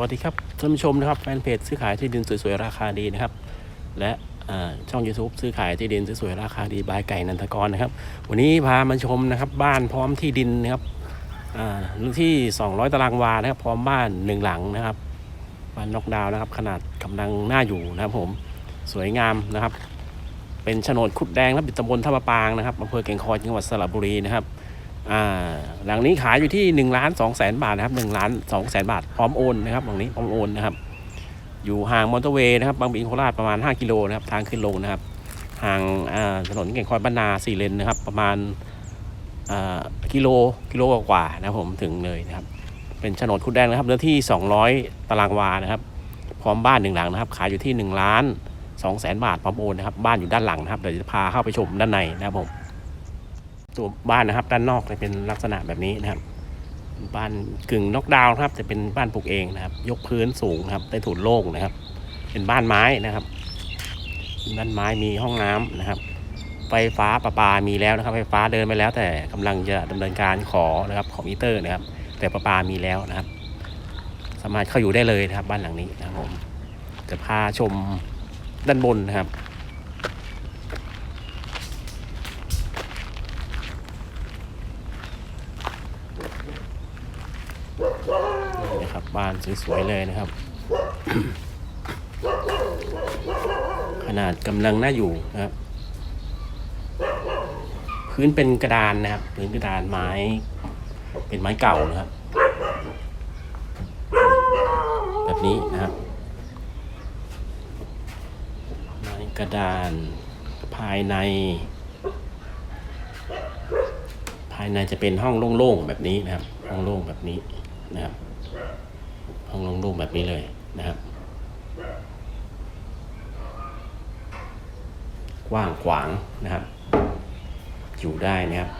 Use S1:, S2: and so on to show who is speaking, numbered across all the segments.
S1: วัสดีครับท่านผู้ชมนะครับแฟนเพจซื้อขายที่ดินสวยๆราคาดีนะครับ และช่อง YouTube ซื้อขายที่ดินสวยๆราคาดีบายไก่นันทกรนะครับ วันนี้พามาชมนะครับ บ้านพร้อมที่ดินนะครับอ่าเรื่องที่ 200 ตารางวานะครับ พร้อมบ้านหนึ่งหลังนะครับบ้านนอกดาวนะครับ ขนาดกำลังน่าอยู่นะครับผมสวยงามนะครับ เป็นโฉนดขุดแดงและบิดตำบลท่าประปางนะครับอำเภอแก่งคอยจังหวัดสระบุรีนะครับ อ่าหลังนี้ขายอยู่ที่1นึ่งล้านสองแสนบาทนะครับหนึ่งล้านสองแสนบาทพร้อมโอนนะครับหลังนี้พร้อมโอนนะครับ อยู่ห่างมอเตอร์เวย์นะครับบางปีโคราชประมาณ 5 กิโลนะครับทางขึ้นลงนะครับห่างถนนเก่งคอยบ้านาสี่เลนนะครับ ประมาณกิโลกิโลกว่าๆนะผมถึงเลยนะครับ เป็นโฉนดคุดแดงนะครับเนื้อที่ 200 ตารางวานะครับ พร้อมบ้านหนึ่งหลังนะครับ ขายอยู่ที่1ล้าน2แสนบาทพร้อมโอนนะครับ บ้านอยู่ด้านหลังนะครับเดี๋ยวจะพาเข้าไปชมด้านในนะครับผม ตัวบ้านนะครับ ด้านนอกจะเป็นลักษณะแบบนี้นะครับ บ้านกึ่งนอกดาวน์ครับ จะเป็นบ้านปลูกเองนะครับ ยกพื้นสูงครับใต้ถุนโล่งนะครับ เป็นบ้านไม้นะครับบ้านไม้มีห้องน้ำนะครับ ไฟฟ้าประปามีแล้วนะครับ ไฟฟ้าเดินไปแล้ว แต่กำลังจะดำเนินการขอนะครับของมิเตอร์นะครับ แต่ประปามีแล้วนะครับ สามารถเข้าอยู่ได้เลยนะครับ บ้านหลังนี้นะครับผมจะพาชมด้านบนนะครับ นี่นะครั บ้านสวยๆเลยนะครับ ขนาดกำลังน่าอยู่นะครับ พื้นเป็นกระดานนะครับ พื้นกระดานไม้ เป็นไม้เก่านะครับ แบบนี้นะครับไม้กระดานภายใน ภายในจะเป็นห้องโล่งๆแบบนี้นะครับ ห้องโล่งแบบนี้นะครับ ห้องโล่งๆแบบนี้เลยนะครับ กว้างขวางนะครับ อยู่ได้นะครับ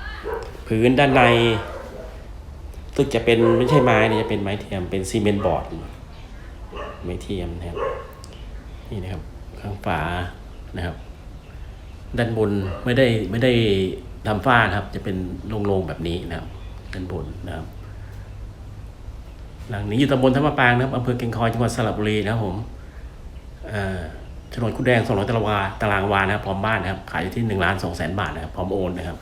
S1: พื้นด้านในตึกจะเป็นไม่ใช่ไม้นะจะเป็นไม้เทียมเป็นซีเมนต์บอร์ดไม้เทียมนะครับนี่นะครับข้างฝานะครับ ด้านบนไม่ได้ไม่ได้ทำฝ้านะครับ จะเป็นโล่งๆแบบนี้นะครับ ด้านบนนะครับ หลังนี้อยู่ตำบลท่ามะปางนะครับอำเภอเก่งคอยจังหวัดสระบุรีนะครับผมเอ่อโฉนคุดแดง200ตารางวาตารางวานะครับพร้อมบ้านนะครับ ขายอยู่ที่1ล้าน2แสนบาทนะครับพร้อมโอนนะครับ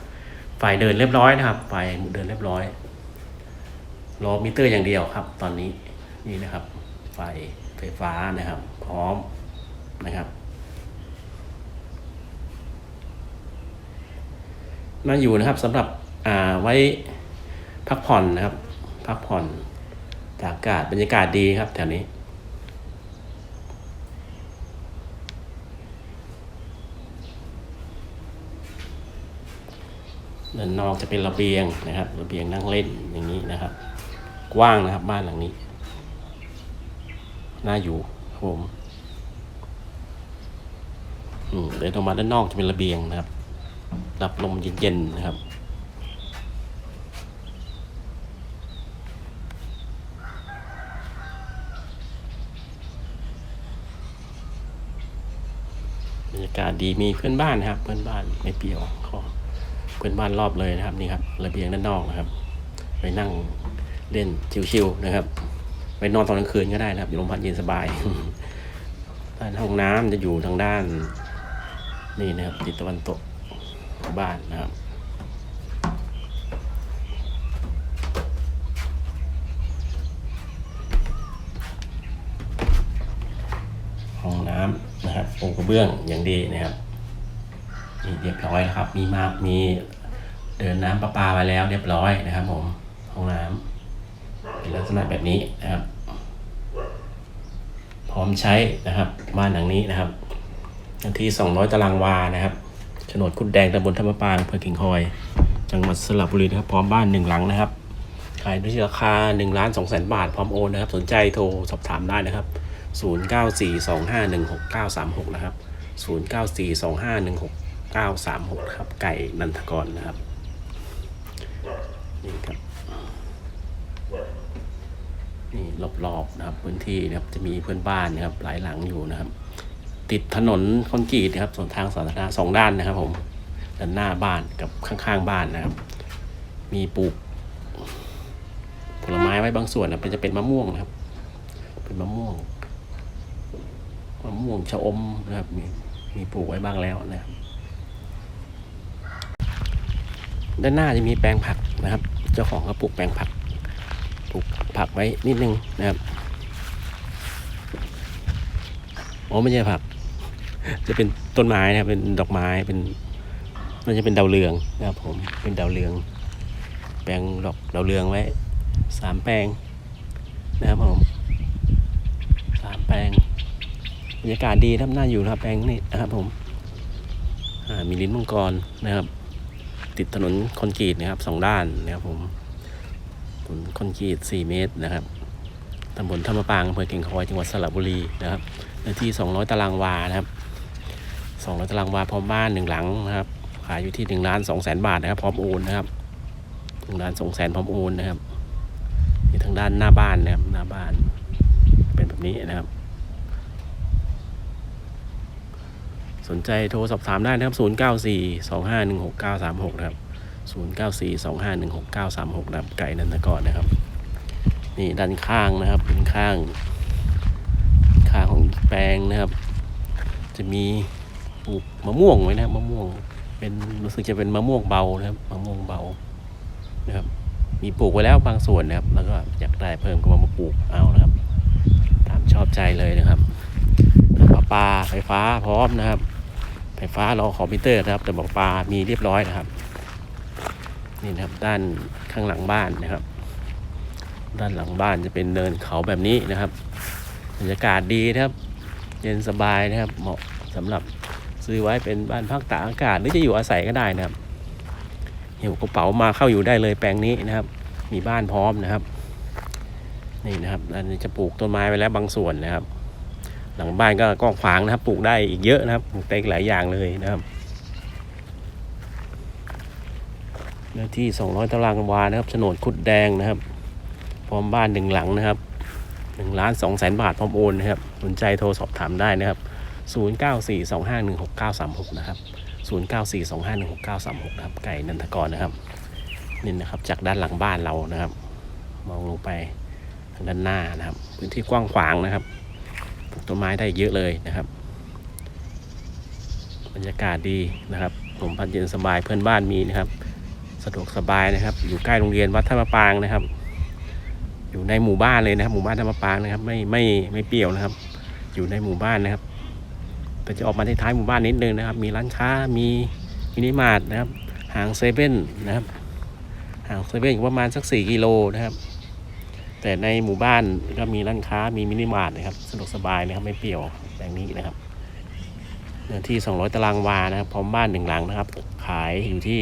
S1: ไฟเดินเรียบร้อยนะครับไฟเดินเรียบร้อยรอมิเตอร์อย่างเดียวครับ ตอนนี้นี่นะครับ ไฟไฟฟ้านะครับ พร้อมนะครับน่าอยู่นะครับสำหรับอ่าไว้พักผ่อนนะครับ พักผ่อน อากาศบรรยากาศดีครับแถวนี้ ด้านนอกจะเป็นระเบียงนะครับ ระเบียงนั่งเล่นอย่างนี้นะครับ กว้างนะครับบ้านหลังนี้ น่าอยู่ครับผมอืมเดินออกมาด้านนอกจะเป็นระเบียงนะครับ รับลมเย็นๆนะครับ รรยากาศดีมีเพื่อนบ้านนะครับ เพื่อนบ้านไม่เปรี่ยวขอเพื่อนบ้านรอบเลยนะครับนี่ครับระเบียงด้านนอกนะครับ ไปนั่งเล่นชิวๆนะครับไปนอนตอนกลางคืนก็ได้นะครับอยู่โรงพยาบาลเย็นสบายด้านห้องน้ำจะอยู่ทางด้าน นี่นะครับทิศตะวันตกบ้านนะครับ ห้อง นะครับปูกระเบื้องอย่างดีนะครับนี่เรียบร้อยแล้วครับ มีมามีเดินน้ำประปามาแล้วเรียบร้อยนะครับผมห้องน้ำเป็นลักษณะแบบนี้นะครับ พร้อมใช้นะครับบ้านหลังนี้นะครับนที่ 200 ตารางวานะครับโฉนดคุดแดงตำบลธรรมปางอำเภอกิ่งคอย จังหวัดสระบุรีนะครับ พร้อมบ้านหนึ่งหลังนะครับ ขายด้วยราคา1ล้าน2แสนบาท พร้อมโอนนะครับ สนใจโทรสอบถามได้นะครับ 0942516936 นะครับ 0942516936 ครับ ไก่นันทกรนะครับนี่ครับนี่รอบๆนะครับพื้นที่นะครับจะมีเพื่อนบ้านนะครับหลายหลังอยู่นะครับ ติดถนนคอนกรีตนะครับส่วนทางสาธารณะสองด้านนะครับผมด้านหน้าบ้านกับข้างๆบ้านนะครับ มีปลูกผลไม้ไว้บางส่วนนะเป็นจะเป็นมะม่วงนะครับ เป็นเป็นมะม่วง มะม่วงชะอมนะครับ มีมีปลูกไว้บ้างแล้วนะครับ ด้านหน้าจะมีแปลงผักนะครับ เจ้าของก็ปลูกแปลงผักปลูกผักไว้นิดนึงนะครับโอ้ไม่ใช่ผัก จะเป็นต้นไม้นะครับ เป็นดอกไม้เป็นมันจะเป็นดาวเรืองนะครับผมเป็นดาวเรือง แปลงดอกดาวเรืองไว้สามแปลงนะครับผมสามแปลง รรยากาศดีนะครับน่าอยู่นะครับแปลงนี้นะครับผมมีลิ้นมังกรนะครับ ติดถนนคอนกรีตนะครับสองด้านนะครับผมถนนคอนกรีต 4 เมตรนะครับตำบลท่ามะปางอำเภอเก่งคอยจังหวัดสระบุรีนะครับเนื้อที่ 200 ตารางวานะครับ 200 ตารางวาพร้อมบ้านหนึ่งหลังนะครับขายอยู่ที่1ล้าน2แสนบาทนะครับ พร้อมโอนนะครับ1ล้าน2แสนพร้อมโอนนะครับนี่ทางด้านหน้าบ้านนะครับหน้าบ้าน เป็นแบบนี้นะครับ สนใจโทรสอบถามได้นะครับ 0 9 4 2 5 1 6 9 3 6 นะครับ 0 9 4 2 5 1 6 9 3 6 นะครับ ไก่นันทกรนะครับ นี่ด้านข้างนะครับเป็นข้าง ข้างของแปลงนะครับ จะมีปลูกมะม่วงไว้นะมะม่วง เป็นรู้สึกจะเป็นมะม่วงเบานะครับ มะม่วงเบา นะครับ มีปลูกไว้แล้วบางส่วนนะครับ แล้วก็อยากได้เพิ่มก็มาปลูกเอานะครับ ตามชอบใจเลยนะครับประปาไฟฟ้าพร้อมนะครับ ไฟฟ้ารอคอมพิวเตอร์นะครับ แต่บอกปลามีเรียบร้อยนะครับ นี่นะครับด้านข้างหลังบ้านนะครับ ด้านหลังบ้านจะเป็นเนินเขาแบบนี้นะครับบรรยากาศดีนะครับ เย็นสบายนะครับ เหมาะสำหรับซื้อไว้เป็นบ้านพักตากอากาศหรือจะอยู่อาศัยก็ได้นะครับหิวกระเป๋ามาเข้าอยู่ได้เลยแปลงนี้นะครับ มีบ้านพร้อมนะครับ นี่นะครับอันนี้จะปลูกต้นไม้ไว้แล้วบางส่วนนะครับ หลังบ้านก็กว้างขวางนะครับ ปลูกได้อีกเยอะนะครับปลูกได้หลายอย่างเลยนะครับเนื้อที่ 200 ตารางวานะครับโฉนดคุดแดงนะครับ พร้อมบ้านหนึ่งหลังนะครับ1ล้าน2แสนบาทพร้อมโอนนะครับสนใจโทรสอบถามได้นะครับ 0942516936 นะครับ 0942516936 นะครับ ไก่นันทกรนะครับนี่นะครับ จากด้านหลังบ้านเรานะครับ มองลงไปทางด้านหน้านะครับ พื้นที่กว้างขวางนะครับ ต้นไม้ได้เยอะเลยนะครับ บรรยากาศดีนะครับผมพันเย็นสบายเพื่อนบ้านมีนะครับ สะดวกสบายนะครับ อยู่ใกล้โรงเรียนวัดท่ามะปางนะครับ อยู่ในหมู่บ้านเลยนะครับ หมู่บ้านท่ามะปางนะครับ ไม่ไม่ไม่เปรี้ยวนะครับ อยู่ในหมู่บ้านนะครับแต่จะออกมาที่ท้ายหมู่บ้านนิดนึงนะครับ มีร้านค้ามีมินิมาร์ทนะครับห่างเซเว่นนะครับห่างเซเว่นประมาณสักสี่กิโลนะครับ แต่ในหมู่บ้านก็มีร้านค้ามีมินิมาร์ทนะครับสะดวกสบายนะครับไม่เปรี่ยวแบบนี้นะครับเนื้อที่ 200 ตารางวานะครับ พร้อมบ้านหนึ่งหลังนะครับ ขายอยู่ที่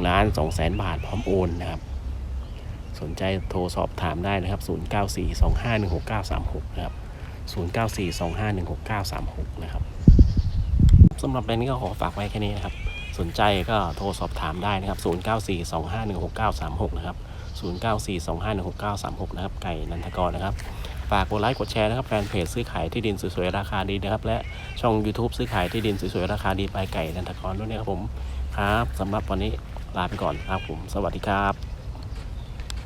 S1: 1ล้าน2แสนบาท พร้อมโอนนะครับ สนใจโทรสอบถามได้นะครับ 0942516936 นะครับ 0942516936 นะครับสำหรับแบรนด์นี้ก็ขอฝากไว้แค่นี้นะครับ สนใจก็โทรสอบถามได้นะครับ 0942516936 นะครับ 0942516936 นะครับ ไก่นันทกรนะครับ ฝากกดไลค์กดแชร์นะครับ แฟนเพจซื้อขายที่ดินสวยๆราคาดีนะครับ และช่อง YouTube ซื้อขายที่ดินสวยๆราคาดีไปไก่นันทกรด้วยนะครับผม ครับสำหรับวันนี้ลาไปก่อนครับผม สวัสดีครับ